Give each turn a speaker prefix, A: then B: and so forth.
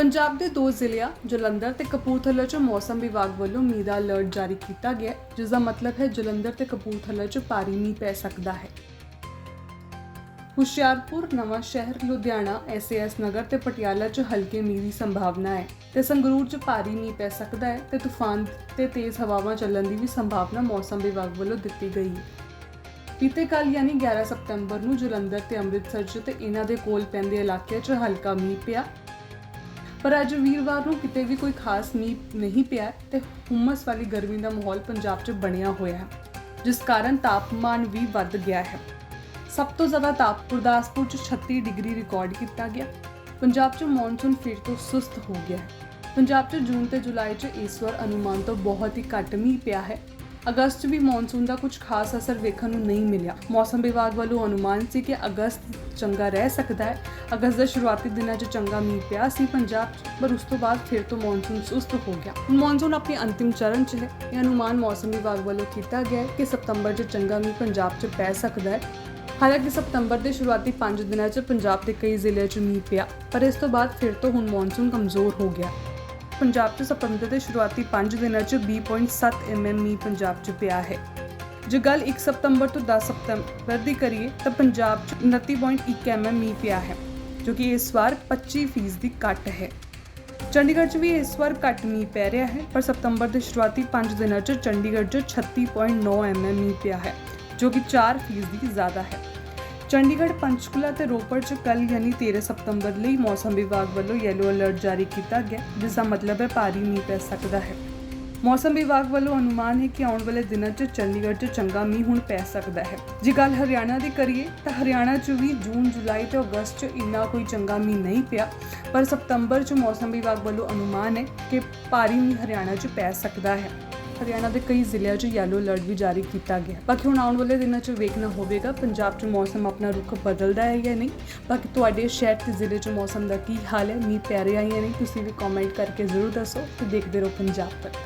A: ਪੰਜਾਬ ਦੇ ਦੋ ਜ਼ਿਲ੍ਹਿਆਂ ਜਲੰਧਰ ਤੇ ਕਪੂਰਥਲਾ 'ਚ ਮੌਸਮ ਵਿਭਾਗ ਵੱਲੋਂ ਮੀਂਹ ਦਾ ਅਲਰਟ ਜਾਰੀ ਕੀਤਾ ਗਿਆ ਹੈ, ਜਿਸ ਦਾ ਮਤਲਬ ਹੈ ਜਲੰਧਰ ਤੇ ਕਪੂਰਥਲਾ 'ਚ ਭਾਰੀ ਮੀਂਹ ਪੈ ਸਕਦਾ ਹੈ। ਹੁਸ਼ਿਆਰਪੁਰ ਨਵਾਂ ਸ਼ਹਿਰ ਲੁਧਿਆਣਾ ਐਸਏਐਸ ਨਗਰ ਤੇ ਪਟਿਆਲਾ 'ਚ ਹਲਕੇ ਮੀਂਹ ਦੀ ਸੰਭਾਵਨਾ ਹੈ ਤੇ ਸੰਗਰੂਰ 'ਚ ਭਾਰੀ ਮੀਂਹ ਪੈ ਸਕਦਾ ਹੈ ਤੇ ਤੂਫਾਨ ਤੇ ਤੇਜ਼ ਹਵਾਵਾਂ ਚੱਲਣ ਦੀ ਵੀ ਸੰਭਾਵਨਾ ਮੌਸਮ ਵਿਭਾਗ ਵੱਲੋਂ ਦਿੱਤੀ ਗਈ ਹੈ। ਬੀਤੇ ਕੱਲ ਯਾਨੀ 11 ਸਤੰਬਰ ਨੂੰ ਜਲੰਧਰ ਤੇ ਅੰਮ੍ਰਿਤਸਰ 'ਚ ਤੇ ਇਹਨਾਂ ਦੇ ਕੋਲ ਪੈਂਦੇ ਇਲਾਕਿਆਂ 'ਚ ਹਲਕਾ ਮੀਂਹ ਪਿਆ। ਪਰ ਅੱਜ ਵੀਰਵਾਰ ਨੂੰ ਕਿਤੇ ਵੀ ਕੋਈ ਖਾਸ ਮੀਂਹ ਨਹੀਂ ਪਿਆ ਤੇ ਹੁਮਸ ਵਾਲੀ ਗਰਮੀ ਦਾ ਮਾਹੌਲ ਪੰਜਾਬ 'ਚ ਬਣਿਆ ਹੋਇਆ ਹੈ, ਜਿਸ ਕਾਰਨ ਤਾਪਮਾਨ ਵੀ ਵੱਧ ਗਿਆ ਹੈ। ਸਭ ਤੋਂ ਜ਼ਿਆਦਾ ਤਾਪ ਗੁਰਦਾਸਪੁਰ 'ਚ 36 ਡਿਗਰੀ ਰਿਕਾਰਡ ਕੀਤਾ ਗਿਆ। ਪੰਜਾਬ 'ਚ ਮੌਨਸੂਨ ਫਿਰ ਤੋਂ ਸੁਸਤ ਹੋ ਗਿਆ ਹੈ। ਪੰਜਾਬ 'ਚ ਜੂਨ ਤੇ ਜੁਲਾਈ 'ਚ ਇਸ ਵਾਰ ਅਨੁਮਾਨ ਤੋਂ ਬਹੁਤ ਹੀ ਘੱਟ ਮੀਂਹ ਪਿਆ ਹੈ। ਅਗਸਤ 'ਚ ਵੀ ਮੌਨਸੂਨ ਦਾ ਕੁਝ ਖਾਸ ਅਸਰ ਵੇਖਣ ਨੂੰ ਨਹੀਂ ਮਿਲਿਆ। ਮੌਸਮ ਵਿਭਾਗ ਵੱਲੋਂ ਅਨੁਮਾਨ ਸੀ ਕਿ ਅਗਸਤ ਚੰਗਾ ਰਹਿ ਸਕਦਾ ਹੈ। ਅਗਸਤ ਦੇ ਸ਼ੁਰੂਆਤੀ ਦਿਨਾਂ 'ਚ ਚੰਗਾ ਮੀਂਹ ਪਿਆ ਸੀ ਪੰਜਾਬ 'ਚ ਪਰ ਉਸ ਤੋਂ ਬਾਅਦ ਫਿਰ ਤੋਂ ਮੌਨਸੂਨ ਸੁਸਤ ਹੋ ਗਿਆ। ਹੁਣ ਮੌਨਸੂਨ ਆਪਣੇ ਅੰਤਿਮ ਚਰਨ 'ਚ ਹੈ। ਇਹ ਅਨੁਮਾਨ ਮੌਸਮ ਵਿਭਾਗ ਵੱਲੋਂ ਕੀਤਾ ਗਿਆ ਹੈ ਕਿ ਸਤੰਬਰ 'ਚ ਚੰਗਾ ਮੀਂਹ ਪੰਜਾਬ 'ਚ ਪੈ ਸਕਦਾ ਹੈ। ਹਾਲਾਂਕਿ ਸਤੰਬਰ ਦੇ ਸ਼ੁਰੂਆਤੀ 5 ਦਿਨਾਂ 'ਚ ਪੰਜਾਬ ਦੇ ਕਈ ਜ਼ਿਲ੍ਹਿਆਂ 'ਚ ਮੀਂਹ ਪਿਆ, ਪਰ ਇਸ ਤੋਂ ਬਾਅਦ ਫਿਰ ਤੋਂ ਹੁਣ ਮੌਨਸੂਨ ਕਮਜ਼ੋਰ ਹੋ ਗਿਆ। ਪੰਜਾਬ 'ਚ ਸਤੰਬਰ ਦੇ ਸ਼ੁਰੂਆਤੀ 5 ਦਿਨਾਂ 'ਚ 20.7 mm ਮੀਂਹ ਪੰਜਾਬ 'ਚ ਪਿਆ ਹੈ। ਜੇ ਗੱਲ 1 ਸਤੰਬਰ ਤੋਂ 10 ਸਤੰਬਰ ਦੀ ਕਰੀਏ ਤਾਂ ਪੰਜਾਬ 'ਚ 29.1 mm ਮੀਂਹ ਪਿਆ ਹੈ, ਜੋ ਕਿ ਇਸ ਵਾਰ 25% ਦੀ ਘੱਟ ਹੈ। ਚੰਡੀਗੜ੍ਹ 'ਚ ਵੀ ਇਸ ਵਾਰ ਘੱਟ ਮੀਂਹ ਪੈ ਰਿਹਾ ਹੈ, ਪਰ ਸਤੰਬਰ ਦੇ ਸ਼ੁਰੂਆਤੀ 5 ਦਿਨਾਂ 'ਚ ਚੰਡੀਗੜ੍ਹ 'ਚ 36.9 mm ਮੀਂਹ ਪਿਆ ਹੈ, ਜੋ ਕਿ 4% ਦੀ ਜ਼ਿਆਦਾ ਹੈ। ਚੰਡੀਗੜ੍ਹ ਪੰਚਕੂਲਾ ਤੇ ਰੋਪੜ 'ਚ ਕੱਲ ਯਾਨੀ 13 ਸਤੰਬਰ ਲਈ ਮੌਸਮ ਵਿਭਾਗ ਵੱਲੋਂ ਯੈਲੋ ਅਲਰਟ ਜਾਰੀ ਕੀਤਾ ਗਿਆ ਜਿਸ ਦਾ ਮਤਲਬ ਹੈ ਭਾਰੀ ਮੀਂਹ ਪੈ ਸਕਦਾ ਹੈ। ਮੌਸਮ ਵਿਭਾਗ ਵੱਲੋਂ ਅਨੁਮਾਨ ਹੈ ਕਿ ਆਉਣ ਵਾਲੇ ਦਿਨਾਂ 'ਚ ਚੰਡੀਗੜ੍ਹ 'ਚ ਚੰਗਾ ਮੀਂਹ ਹੁਣ ਪੈ ਸਕਦਾ ਹੈ। ਜੇ ਗੱਲ ਹਰਿਆਣਾ ਦੀ ਕਰੀਏ, ਤਾਂ ਹਰਿਆਣਾ 'ਚ ਵੀ ਜੂਨ, ਜੁਲਾਈ ਤੇ ਅਗਸਤ 'ਚ ਇੰਨਾ ਕੋਈ ਚੰਗਾ ਮੀਂਹ ਨਹੀਂ ਪਿਆ, ਪਰ ਸਤੰਬਰ 'ਚ ਮੌਸਮ ਵਿਭਾਗ ਵੱਲੋਂ ਅਨੁਮਾਨ ਹੈ ਕਿ ਭਾਰੀ ਮੀਂਹ ਹਰਿਆਣਾ 'ਚ ਪੈ ਸਕਦਾ ਹੈ। ਹਰਿਆਣਾ ਦੇ ਕਈ ਜ਼ਿਲ੍ਹਿਆਂ 'ਚ ਯੈਲੋ ਅਲਰਟ ਵੀ ਜਾਰੀ ਕੀਤਾ ਗਿਆ ਬਾਕੀ ਹੁਣ ਆਉਣ ਵਾਲੇ ਦਿਨਾਂ 'ਚ ਵੇਖਣਾ ਹੋਵੇਗਾ, ਪੰਜਾਬ 'ਚ ਮੌਸਮ ਆਪਣਾ ਰੁਖ ਬਦਲਦਾ ਹੈ ਜਾਂ ਨਹੀਂ। ਬਾਕੀ ਤੁਹਾਡੇ ਸ਼ਹਿਰ ਤੇ ਜ਼ਿਲ੍ਹੇ 'ਚ ਮੌਸਮ ਦਾ ਕੀ ਹਾਲ ਹੈ ਮੀਂਹ ਪੈ ਰਿਹਾ ਹੈ ਜਾਂ ਨਹੀਂ, ਤੁਸੀਂ ਵੀ ਕਮੈਂਟ ਕਰਕੇ ਜ਼ਰੂਰ ਦੱਸੋ ਤੇ ਦੇਖਦੇ ਰਹੋ ਪੰਜਾਬ ਤੱਕ।